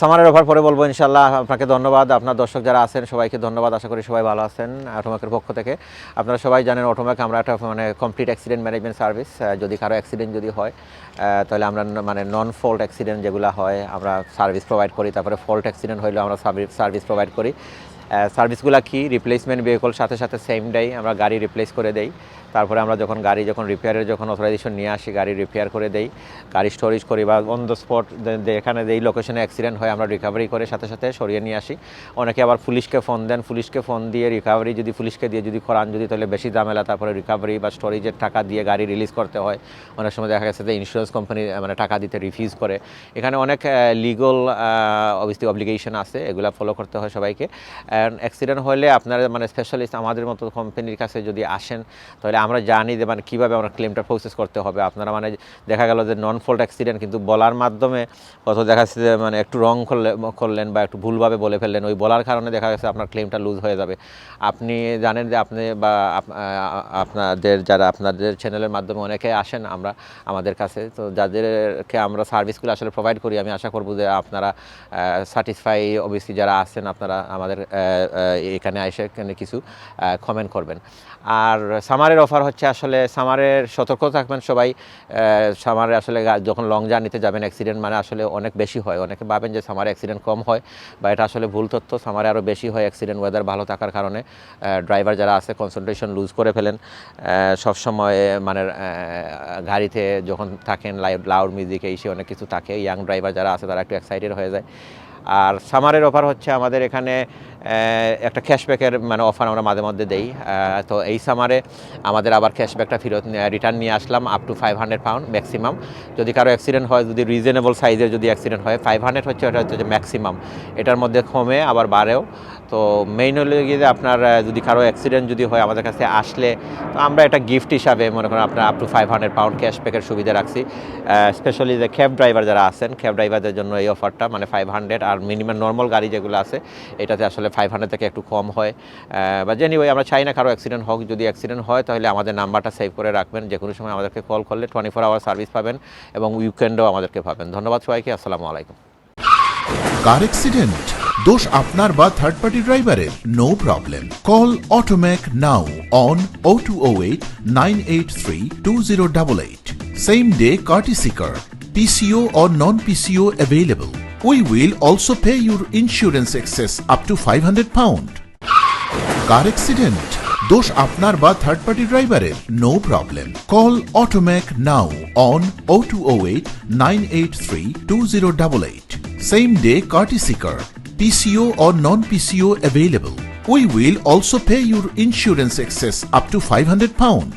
সামারের over পরে বলব ইনশাল্লাহ আপনাকে ধন্যবাদ। আপনার দর্শক যারা আছেন, সবাইকে ধন্যবাদ। আশা করি সবাই ভালো আছেন অটোম্যাকের পক্ষ থেকে। আপনারা সবাই জানেন অটোম্যাক আমরা একটা মানে কমপ্লিট অ্যাক্সিডেন্ট ম্যানেজমেন্ট সার্ভিস যদি কারও অ্যাক্সিডেন্ট যদি হয় তাহলে আমরা মানে নন ফল্ট অ্যাক্সিডেন্ট যেগুলো হয়, আমরা সার্ভিস প্রোভাইড করি। তারপরে ফল্ট অ্যাক্সিডেন্ট হইলেও আমরা সার্ভিস প্রোভাইড করি। সার্ভিসগুলো কি? রিপ্লেসমেন্ট ভেহিকল সাথে সাথে সেম ডেই আমরা গাড়ি রিপ্লেস করে দেই। তারপরে আমরা যখন গাড়ি যখন রিপেয়ারের যখন অথরাইজেশন নিয়ে আসি, গাড়ি রিপেয়ার করে দেই। গাড়ি স্টোরেজ করি বা অন দ্য স্পট যেখানে যেই লোকেশনে অ্যাক্সিডেন্ট হয় আমরা রিকভারি করে সাথে সাথে সরিয়ে নিয়ে আসি। অনেকে আবার পুলিশকে ফোন দেন, পুলিশকে ফোন দিয়ে রিকভারি যদি পুলিশকে দিয়ে যদি করান, যদি তাহলে বেশি ঝামেলা, তারপরে রিকভারি বা স্টোরেজের টাকা দিয়ে গাড়ি রিলিজ করতে হয়। অনেক সময় দেখা গেছে যে ইন্স্যুরেন্স কোম্পানি মানে টাকা দিতে রিফিউজ করে। এখানে অনেক লিগল অবভিয়াসলি অব্লিগেশন আছে, এগুলো ফলো করতে হয় সবাইকে। অ্যাক্সিডেন্ট হলে আপনারা মানে স্পেশালিস্ট আমাদের মতো কোম্পানির কাছে যদি আসেন, তাহলে আমরা জানি যে মানে কীভাবে আমরা ক্লেমটা প্রসেস করতে হবে। আপনারা মানে দেখা গেল যে নন ফল্ট অ্যাক্সিডেন্ট কিন্তু বলার মাধ্যমে কত দেখা যাচ্ছে যে মানে একটু রং করলে করলেন বা একটু ভুলভাবে বলে ফেললেন, ওই বলার কারণে দেখা গেছে আপনার ক্লেমটা লুজ হয়ে যাবে। আপনি জানেন যে আপনি বা আপনাদের যারা আপনাদের চ্যানেলের মাধ্যমে অনেকে আসেন, আমরা আমাদের কাছে। তো যাদেরকে আমরা সার্ভিসগুলো আসলে প্রোভাইড করি, আমি আশা করব যে আপনারা স্যাটিসফাই অবভিয়াসলি যারা আছেন, আপনারা আমাদের এখানে এসে এখানে কিছু কমেন্ট করবেন। আর সামারের অফার হচ্ছে আসলে সামারের সতর্ক থাকবেন সবাই। সামারে আসলে যখন লং জার্নিতে যাবেন অ্যাক্সিডেন্ট মানে আসলে অনেক বেশি হয়। অনেকে ভাবেন যে সামারে অ্যাক্সিডেন্ট কম হয়, বা এটা আসলে ভুল তথ্য। সামারে আরও বেশি হয় অ্যাক্সিডেন্ট ওয়েদার ভালো থাকার কারণে। ড্রাইভার যারা আছে কনসেন্ট্রেশন লুজ করে ফেলেন। সবসময় মানে গাড়িতে যখন থাকেন লাউড মিউজিক এই সে অনেক কিছু থাকে। ইয়াং ড্রাইভার যারা আছে, তারা একটু এক্সাইটেড হয়ে যায়। আর সামারের অফার হচ্ছে আমাদের এখানে একটা ক্যাশব্যাকের মানে অফার আমরা মাঝে মধ্যে দেই। তো এই সামারে আমাদের আবার ক্যাশব্যাকটা ফেরত রিটার্ন নিয়ে আসলাম up to five hundred pound maximum যদি কারও অ্যাক্সিডেন্ট হয়, যদি রিজনেবল সাইজের যদি অ্যাক্সিডেন্ট হয় ফাইভ হান্ড্রেড হচ্ছে, ওটা হচ্ছে ম্যাক্সিমাম এটার মধ্যে কমে, আবার বাড়েও। তো মেইন হলে গিয়ে আপনার যদি কারও অ্যাক্সিডেন্ট যদি হয় আমাদের কাছে আসলে, তো আমরা একটা গিফট হিসাবে মনে করেন আপনার up to five hundred pound ক্যাশব্যাকের সুবিধা রাখছি। স্পেশালি যে ক্যাব ড্রাইভার যারা আছেন ক্যাব ড্রাইভারদের জন্য এই অফারটা মানে ফাইভ হান্ড্রেড আর মিনিমাম নর্মাল গাড়ি যেগুলো আছে, এটাতে আসলে ফাইভ থেকে একটু কম হয়। বা জেনিওয়ে আমরা চাই না কারও অ্যাক্সিডেন্ট হোক। যদি অ্যাক্সিডেন্ট হয়, তাহলে আমাদের নাম্বারটা সেভ করে রাখবেন। যে কোনো সময় আমাদেরকে কল করলে টোয়েন্টি ফোর আওয়ার সার্ভিস পাবেন এবং উইকেন্ডও আমাদেরকে পাবেন। ধন্যবাদ সবাইকে। আসসালামু আলাইকুম। কার অ্যাক্সিডেন্ট দোষ আপনার বা থার্ড পার্টি ড্রাইভারের no problem call Automac now on o two o eight nine eight three two zero double eight same day car PCO or non-PCO available. We will also pay your insurance excess up to 500 pound. Car accident দোষ আপনার বা third party ড্রাইভারের no problem call Automac now on o two o eight nine eight three two zero double eight same day courtesy car PCO or non-PCO available. We will also pay your insurance excess up to 500 pound.